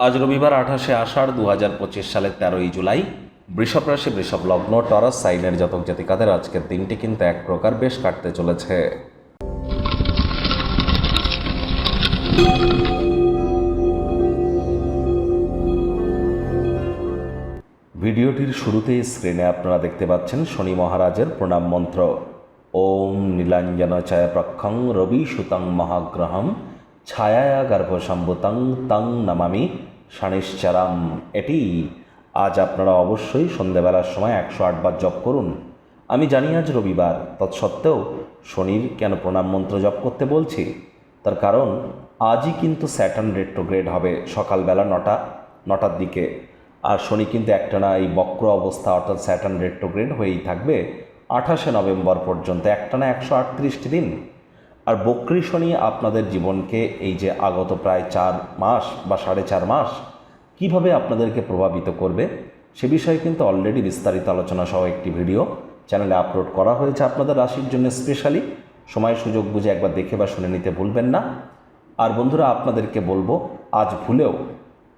আজ রবিবার আঠাশে আষাঢ় দু হাজার পঁচিশ সালের তেরোই জুলাই। বৃষভ রাশি, বৃষভ লগ্ন, টরাস, সাইনের জাতক জাতিকাদের আজকের দিনটি কিন্তু এক প্রকার বেশ কাটতে চলেছে। ভিডিওটির শুরুতেই স্ক্রিনে আপনারা দেখতে পাচ্ছেন শনি মহারাজের প্রণাম মন্ত্র। ওম নীলাঞ্জন ছায়া প্রক্ষং রবি সুতং মহাগ্রহম। ছায়া গর্ভসম্ভুতং তং নমামি শানিশ্চারাম। এটি আজ আপনারা অবশ্যই সন্ধ্যেবেলার সময় একশো আটবার জপ করুন। আমি জানি আজ রবিবার, তৎসত্ত্বেও শনির কেন প্রণাম মন্ত্র জপ করতে বলছি? তার কারণ, আজই কিন্তু স্যাটার্ন রেট্রোগ্রেড হবে সকালবেলা নটা, নটার দিকে। আর শনি কিন্তু একটানা এই বক্র অবস্থা অর্থাৎ স্যাটার্ন রেট্রোগ্রেড হয়েই থাকবে আঠাশে নভেম্বর পর্যন্ত, একটানা একশো আটত্রিশটি দিন। আর বক্রী শনি আপনাদের জীবনকে এই যে আগত প্রায় চার মাস বা সাড়ে চার মাস কীভাবে আপনাদেরকে প্রভাবিত করবে, সে বিষয়ে কিন্তু অলরেডি বিস্তারিত আলোচনা সহ একটি ভিডিও চ্যানেলে আপলোড করা হয়েছে আপনাদের রাশির জন্য স্পেশালি সময় সুযোগ বুঝে একবার দেখে বা শুনে নিতে ভুলবেন না। আর বন্ধুরা, আপনাদেরকে বলব, আজ ভুলেও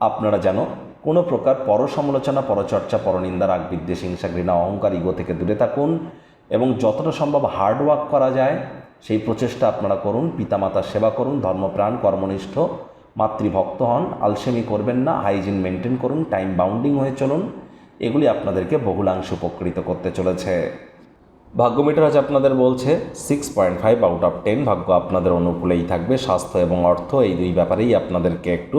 আপনারা যেন কোনো প্রকার পর সমালোচনা পরচর্চা, পরনিন্দা, রাগ, বিদ্বেষ, হিংসা, ঘৃণা, অহংকার ইগো থেকে দূরে থাকুন এবং যতটা সম্ভব হার্ড ওয়ার্ক করা যায় সেই প্রচেষ্টা আপনারা করুন, পিতামাতার সেবা করুন, ধর্মপ্রাণ, কর্মনিষ্ঠ, মাতৃভক্ত হন, আলসেমি করবেন না, হাইজিন মেনটেন করুন, টাইম বাউন্ডিং হয়ে চলুন, এগুলি আপনাদেরকে বহুলাংশ উপকৃত করতে চলেছে। ভাগ্যমিটার আজ আপনাদের বলছে six point five out of ten ভাগ্য আপনাদের অনুকূলেই থাকবে, স্বাস্থ্য এবং অর্থ, এই দুই ব্যাপারেই আপনাদেরকে একটু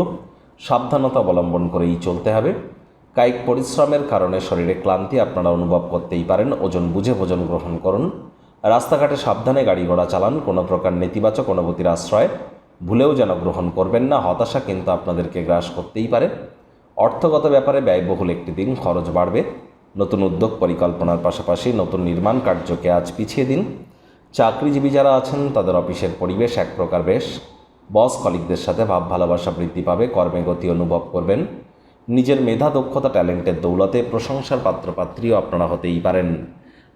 সাবধানতা অবলম্বন করেই চলতে হবে। কায়িক পরিশ্রমের কারণে শরীরে ক্লান্তি আপনারা অনুভব করতেই পারেন, ওজন বুঝে ভোজন গ্রহণ করুন। রাস্তাঘাটে সাবধানে গাড়ি ঘোড়া চালান, কোনো প্রকার নেতিবাচক অনুভূতির আশ্রয় ভুলেও যেন গ্রহণ করবেন না, হতাশা কিন্তু আপনাদেরকে গ্রাস করতেই পারে। অর্থগত ব্যাপারে ব্যয়বহুল একটি দিন, খরচ বাড়বে। নতুন উদ্যোগ পরিকল্পনার পাশাপাশি নতুন নির্মাণ কার্যকে আজ পিছিয়ে দিন। চাকরিজীবী যারা আছেন, তাদের অফিসের পরিবেশ এক প্রকার বেশ। বস কলিকদের সাথে ভাব ভালোবাসা বৃদ্ধি পাবে, কর্মে গতি অনুভব করবেন। নিজের মেধা, দক্ষতা, ট্যালেন্টের দৌলতে প্রশংসার পাত্রপাত্রীও আপনারা হতেই পারেন।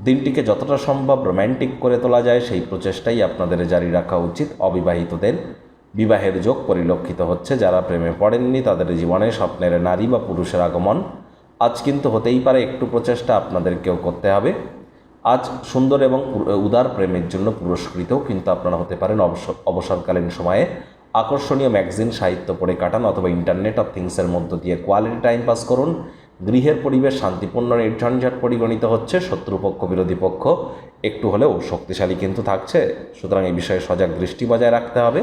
দিনটিকে যতটা সম্ভব রোম্যান্টিক করে তোলা যায়, সেই প্রচেষ্টাই আপনাদের জারি রাখা উচিত। অবিবাহিতদের বিবাহের যোগ পরিলক্ষিত হচ্ছে। যারা প্রেমে পড়েননি, তাদের জীবনে স্বপ্নের নারী বা পুরুষের আগমন আজ কিন্তু হতেই পারে। একটু প্রচেষ্টা আপনাদেরকেও করতে হবে। আজ সুন্দর এবং উদার প্রেমের জন্য পুরস্কৃতও কিন্তু আপনারা হতে পারেন। অবসর অবসরকালীন সময়ে আকর্ষণীয় ম্যাগজিন, সাহিত্য পড়ে কাটান অথবা ইন্টারনেট অফ থিংসের মধ্য দিয়ে কোয়ালিটি টাইম পাস করুন। গৃহের পরিবেশ শান্তিপূর্ণ, নির্ঝঞ্ঝাট পরিগণিত হচ্ছে, শত্রুপক্ষ, বিরোধী পক্ষ। একটু হলেও শক্তিশালী কিন্তু থাকছে। সুতরাং এই বিষয়ে সজাগ দৃষ্টি বজায় রাখতে হবে।